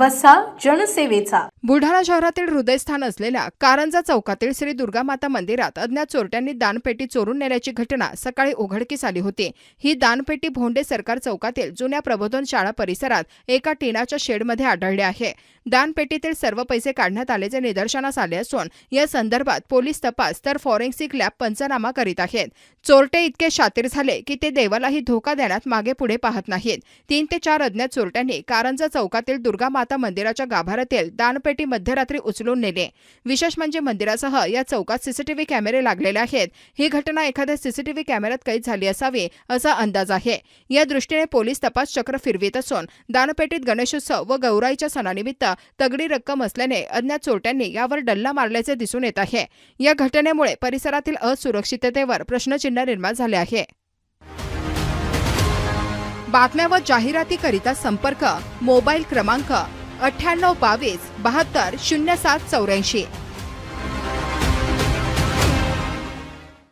वसा जनसेवेचा. बुलढाणा शहरातील हृदयस्थान असलेल्या कारंजा चौकातील श्री दुर्गा माता मंदिरात अज्ञात चोरट्यांनी दानपेटी चोरून नेल्याची घटना सकाळी उघडकीस आली होती. ही दानपेटी भोंडे सरकार चौकातील जुन्या प्रबोधन शाळा परिसरात एका टिनाच्या शेडमध्ये आढळली आहे. दानपेटीतील सर्व पैसे काढण्यात आल्याचे निदर्शनास आले असून या संदर्भात पोलीस तपास तर फॉरेन्सिक लॅब पंचनामा करीत आहेत. चोरटे इतके शातीर झाले की ते देवालाही धोका देण्यात मागे पुढे पाहत नाहीत. तीन ते चार अज्ञात चोरट्यांनी कारंजा चौकातील दुर्गा माता मंदिराच्या गाभाऱ्यातील दानपेटी मध्यरात्री उचलून नेले. विशेष म्हणजे मंदिरासह या चौकात सीसीटीव्ही कॅमेरे लागलेले आहेत. ही घटना एखाद्या सीसीटीव्ही कॅमेऱ्यात कैद झाली असावी असा अंदाज आहे. या दृष्टीने पोलीस तपास चक्र फिरवित असून दानपेटीत गणेशोत्सव व गौराईच्या सणानिमित्त तगडी रक्कम असल्याने अज्ञात चोरट्यांनी यावर डल्ला मारल्याचे दिसून येत आहे. या घटनेमुळे परिसरातील असुरक्षिततेवर प्रश्नचिन्ह निर्माण झाले आहे. बातम्या व जाहिरातीकरिता संपर्क मोबाईल क्रमांक अठ्ठ्याण्णव बावीस बहात्तर शून्य सात चौऱ्याऐंशी.